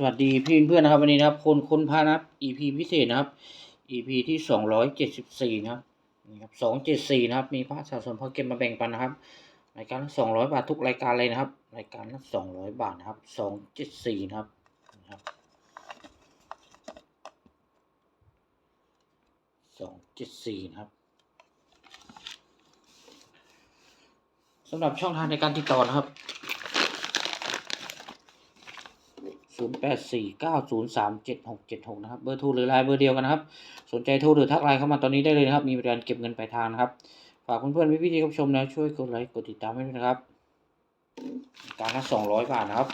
สวัสดีพี่เพื่อนนะครับ วันนี้นะครับ คนคนพานะครับ EP พิเศษนะครับ EP ที่สองร้อยเจ็ดสิบสี่นะครับนี่ครับสองเจ็ดสี่นะครับ มีพระสะสมพระเก็บมาแบ่งปันนะครับรายการละสองร้อยบาททุกรายการเลยนะครับ รายการละสองร้อยบาทนะครับสองเจ็ดสี่นะครับนะครับสองเจ็ดสี่นะครับสำหรับช่องทางในการติดต่อนะครับ 0849037676 นะครับ เบอร์โทรหรือไลน์เบอร์เดียวกันนะครับ สนใจโทรหรือทักไลน์เข้ามาตอนนี้ได้เลยนะครับ มีบริการเก็บเงินปลายทางนะครับ ฝากเพื่อนๆพี่ๆที่รับชมนะช่วยกดไลค์กดติดตามให้ด้วยนะครับ การละ200 บาทนะครับ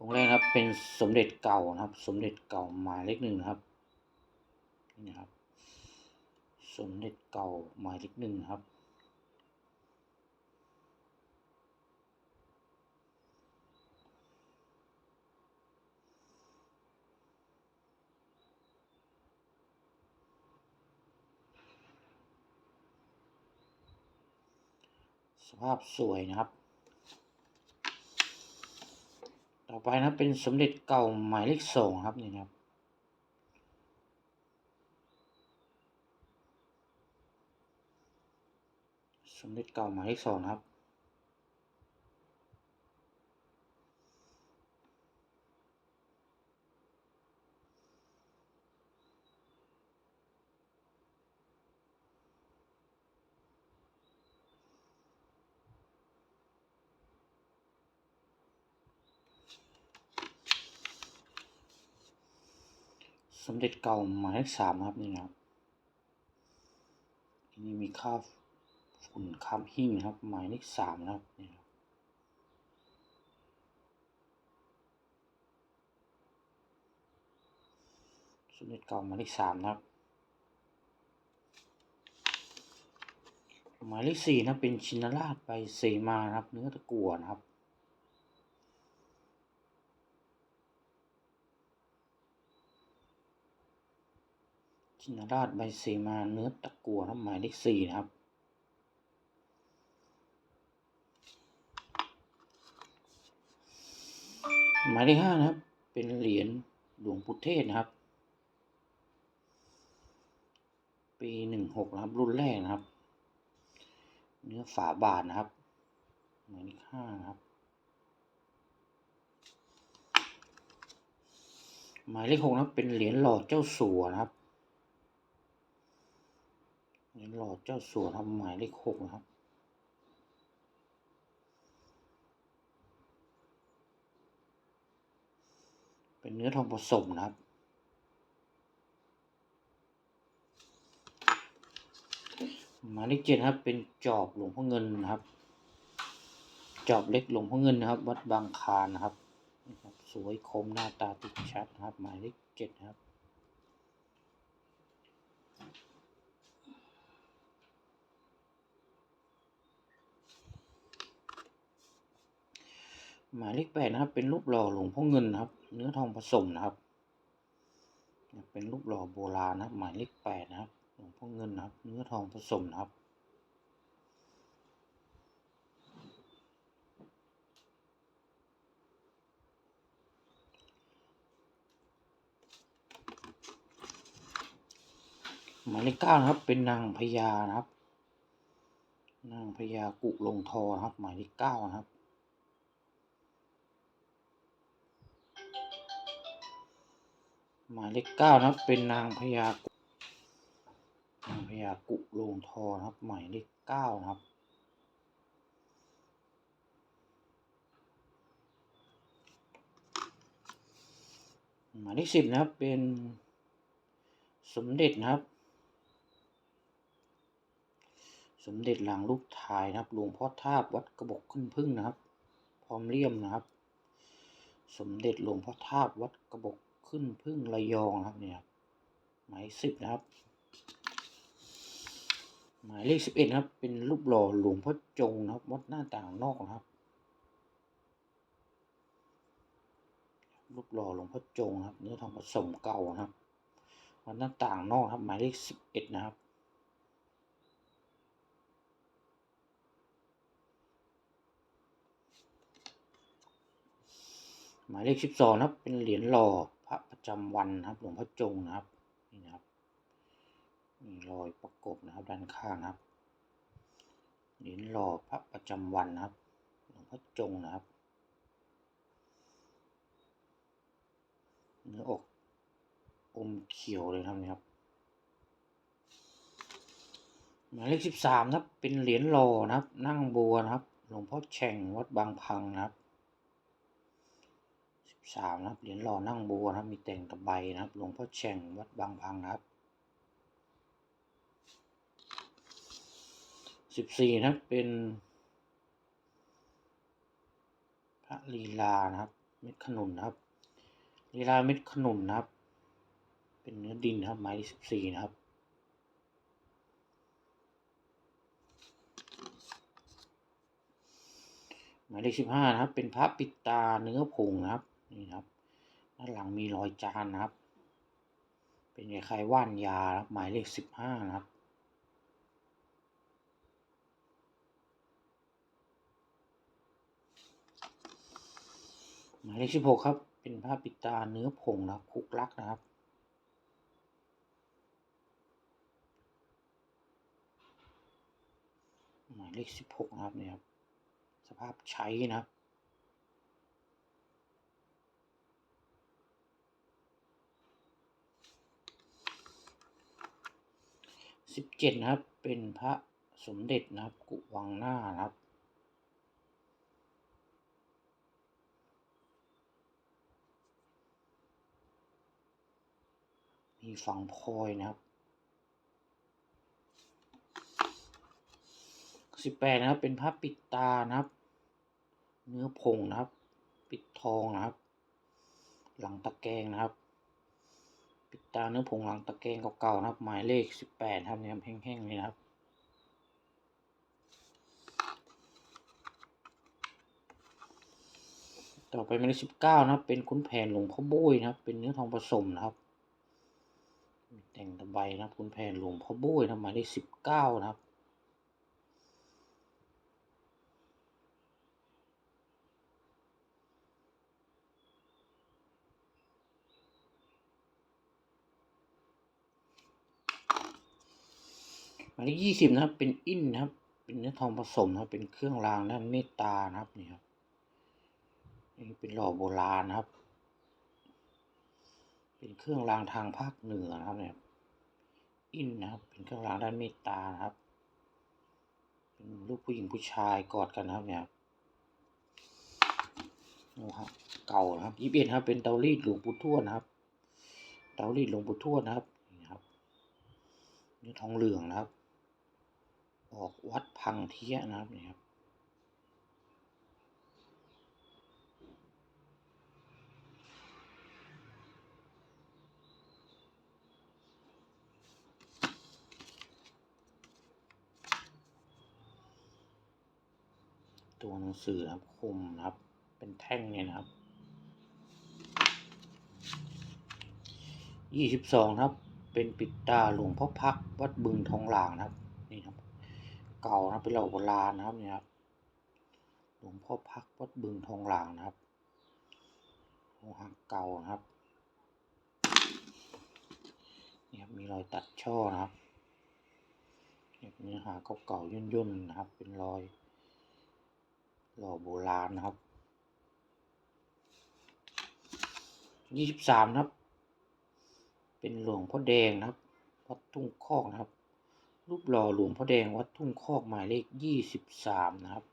องแรกครับเป็นสมเด็จเก่านะครับ สมเด็จเก่าหมายเลขหนึ่งครับนี่นะครับ สมเด็จเก่าหมายเลขหนึ่งครับ สภาพสวยนะครับ ต่อไปนะเป็นสมเด็จเก่าหมายเลขสองครับนี่นะครับสมเด็จเก่าหมายเลขสองครับ สมเด็จเก่าหมายเลขสามครับนี่นะครับอันนี้มีค่าฝุ่นคำหิ้งครับ หมายเลขสามนะครับนี่ครับสมเด็จเก่าหมายเลขสามนะครับหมายเลขสี่นะเป็นชินราชใบเสมานะครับ เนื้อตะกั่วนะครับ ชินราชใบเสมาเนื้อตะกัวครับหมายเลขสี่นะครับ หมายเลขห้านะครับ เป็นเหรียญหลวงพุทธเทศนะครับ ปีหนึ่งหกนะครับ รุ่นแรกนะครับ เนื้อฝาบาทนะครับ หมายเลขห้านะครับหมายเลขหกนะเป็นเหรียญหล่อเจ้าสัวนะครับ เหรียญหล่อเจ้าสัวนะครับหมายเลขหกนะครับ เป็นเนื้อทองผสมนะครับหมายเลขเจ็ดครับ เป็นจอบหลวงพ่อเงินนะครับ จอบเล็กหลวงพ่อเงินนะครับ วัดบางคานนะครับ สวยคมหน้าตาติดชัดนะครับ หมายเลขเจ็ดครับ หมายเลขแปดนะครับ เป็นรูปหล่อหลวงพ่อเงินนะครับ เนื้อทองผสมนะครับ เป็นรูปหล่อโบราณนะครับ หมายเลขแปดนะครับ หลวงพ่อเงินนะครับ เนื้อทองผสมนะครับหมายเลขเก้านะครับ เป็นนางพญานะครับ นางพญากุลงทอนะครับ หมายเลขเก้านะครับ หมายเลขเก้านะครับเป็นนางพญากุนางพญากุโลงทอนะครับ หมายเลขเก้านะครับหมายเลขสิบนะครับเป็นสมเด็จนะครับ สมเด็จหลังลูกทายนะครับหลวงพ่อทาบวัดกระบอกขึ้นพึ่งนะครับ พร้อมเลี่ยมนะครับ สมเด็จหลวงพ่อทาบวัดกระบอก ขึ้นพึ่งระยองนะครับเนี่ยครับหมายสิบนะครับ หมายเลขสิบเอ็ดครับ เป็นรูปหล่อหลวงพ่อจงนะครับ วัดหน้าต่างนอกนะครับ รูปหล่อหลวงพ่อจงครับ เนื้อทองผสมเก่านะครับ วัดหน้าต่างนอกครับ หมายเลขสิบเอ็ดนะครับหมายเลขสิบสองนะครับ เป็นเหรียญหล่อ พระประจำวันนะครับ หลวงพ่อจงนะครับนี่นะครับมีรอยประกบนะครับด้านข้างนะครับเหรียญหล่อพระประจำวันนะครับ หลวงพ่อจงนะครับเนื้ออกอมเขียวเลยนะครับนี่ครับหมายเลขสิบสามนะครับ เป็นเหรียญหล่อนะครับ นั่งบัวนะครับ หลวงพ่อแฉ่งวัดบางพังนะครับ สามนะครับเหรียญหล่อนั่งบัวนะครับมีแต่งตะไบนะครับหลวงพ่อแฉ่งวัดบางพังนะครับสิบสี่นะครับเป็นพระลีลานะครับ เม็ดขนุนนะครับลีลาเม็ดขนุนนะครับ เป็นเนื้อดินนะครับหมายเลขสิบสี่นะครับหมายเลขสิบห้านะครับ เป็นพระปิดตาเนื้อผงนะครับ นี่นะครับ ด้านหลังมีรอยจานนะครับ เป็นคล้ายๆว่านยานะครับหมายเลขสิบห้านะครับหมายเลขสิบหกครับ เป็นพระปิดตาเนื้อผงนะครับคุกลักนะครับหมายเลขสิบหกนะครับเนี่ยครับ สภาพใช้นะครับ สิบเจ็ดนะครับ เป็นพระสมเด็จนะครับ กุวังหน้านะครับ มีฝังพลอยนะครับสิบแปดนะครับ เป็นพระปิดตานะครับ เนื้อผงนะครับ ปิดทองนะครับ หลังตะแกรงนะครับ ปิดตาเนื้อผงหลังตะแกรงเก่าๆนะครับ หมายเลขสิบแปดครับเนี่ยแห้งๆเลยนะครับ ต่อไปหมายเลขสิบเก้านะครับ เป็นขุนแผนหลวงพ่อบุ้ยนะครับ เป็นเนื้อทองผสมนะครับ แต่งตะไบนะครับขุณแผนหลวงพ่อโบยนะหมายเลขสิบเก้านะครับ มายเลขยี่สิบนะครับ เป็นอินนะครับ เป็นเนื้อทองผสมนะครับ เป็นเครื่องรางด้านเมตตานะครับนี่ครับนี่เป็นหล่อโบราณนะครับ เป็นเครื่องรางทางภาคเหนือนะครับเนี่ยอินนะครับ เป็นเครื่องรางด้านเมตตานะครับ เป็นรูปผู้หญิงผู้ชายกอดกันนะครับเนี่ยโอ้ครับเก่านะครับยี่สิบเอ็ดครับ เป็นเตารีดหลวงปู่ทวดนะครับ เตารีดหลวงปู่ทวดนะครับนี่ครับเนื้อทองเหลืองนะครับ ออกวัดพังเทียนะครับนี่ครับตัวหนังสือนะครับคมนะครับ เป็นแท่งเนี่ยนะครับ ยี่สิบสองครับ เป็นปิดตาหลวงพ่อพักวัดบึงทองหลางนะครับ นี่ครับ เก่านะเป็นเหล่าโบราณนะครับเนี่ยครับหลวงพ่อพักวัดบึงทองหลางนะครับโลหะเก่านะครับนี่ครับมีรอยตัดช่อนะครับเนี่ยเนื้อหาเก่าๆย่นๆนะครับ เป็นรอยหล่อโบราณนะครับยี่สิบสามนะครับ เป็นหลวงพ่อแดงนะครับวัดทุ่งคอกนะครับ รูปหล่อหลวงพ่อแดงวัดทุ่งคอกหมายเลขยี่สิบสามนะครับ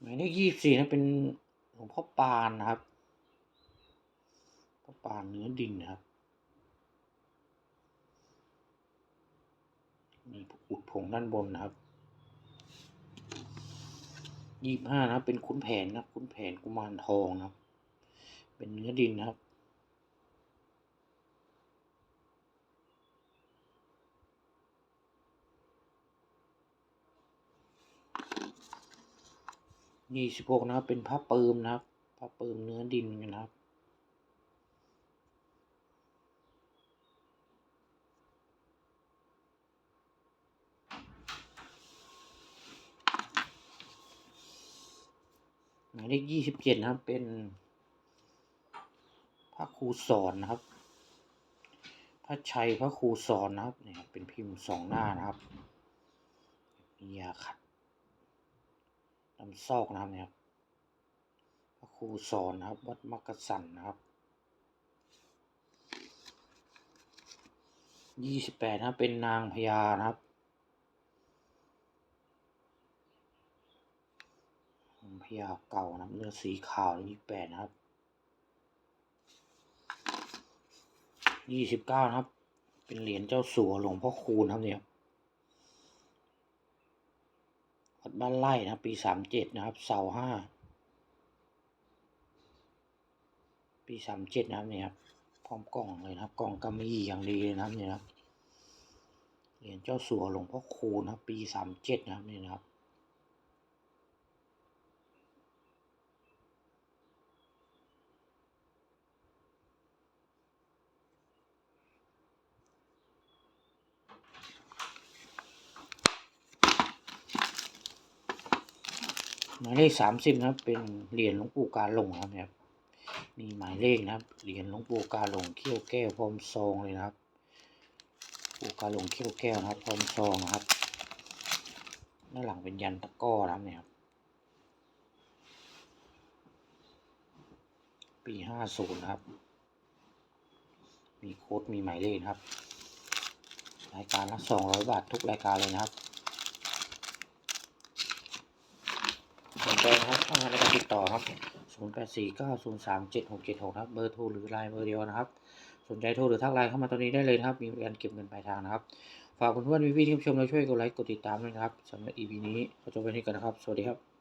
หมายเลขยี่สิบสี่นะเป็นหลวงพ่อปานนะครับพ่อปานเนื้อดินนะครับมีอุดผงด้านบนนะครับยี่ห้านะครับเป็นขุนแผนนะครับขุนแผนกุมารทองนะครับ เป็นเนื้อดินนะครับ ยี่สิบหกนะครับ เป็นผ้าเปิมนะครับ ผ้าเปิมเนื้อดินนะครับหมายเลขยี่สิบเจ็ดนะครับเป็น ระครูสอนนะครับ พระชัยพระครูสอนนะครับเนี่ยเป็นพิมพ์สองหน้านะครับมียาขัดลำซอกนะครับเนี่ยพระครูสอนนะครับ วัดมักกะสันนะครับยี่สิบแปดนะเป็นนางพญานะครับพญาเก่านะเนื้อสีขาวยี่แปดนะครับ ยี่สิบเก้านะครับ เป็นเหรียญเจ้าสัวหลวงพ่อคูณครับเนี่ยวัดบ้านไร่นะปีสามเจ็ดนะครับ เสาห้า ปีสามเจ็ดนะครับเนี่ยครับ พร้อมกล่องเลยนะครับ กล่องกำมีอย่างดีเลยนะครับเนี่ยครับ เหรียญเจ้าสัวหลวงพ่อคูณนะปีสามเจ็ดนะครับเนี่ยนะครับ หมายเลขสามสิบนะครับ เป็นเหรียญหลวงปู่กาหลงครับเนี่ยครับ มีหมายเลขนะครับ เหรียญหลวงปู่กาหลงเขี้ยวแก้วพร้อมซองเลยนะครับ ปู่กาหลงเขี้ยวแก้วนะครับพร้อมซองนะครับ ด้านหลังเป็นยันตะก้อนะครับเนี่ยครับปีห้าศูนย์นะครับ มีโค้ดมีหมายเลขครับ รายการละสองร้อยบาททุกรายการเลยนะครับ สนใจนะครับช่องทางการติดต่อครับ0 8 4 9 0 3 7 6 7 6ครับเบอร์โทรหรือไลน์เบอร์เดียวนะครับ สนใจโทรหรือทักไลน์เข้ามาตอนนี้ได้เลยนะครับ มีบริการเก็บเงินปลายทางนะครับ ฝากเพื่อนๆพี่ๆที่ชมเราช่วยกดไลค์กดติดตามด้วยนะครับสำหรับ EP นี้ขอจบไปที่กันนะครับ สวัสดีครับ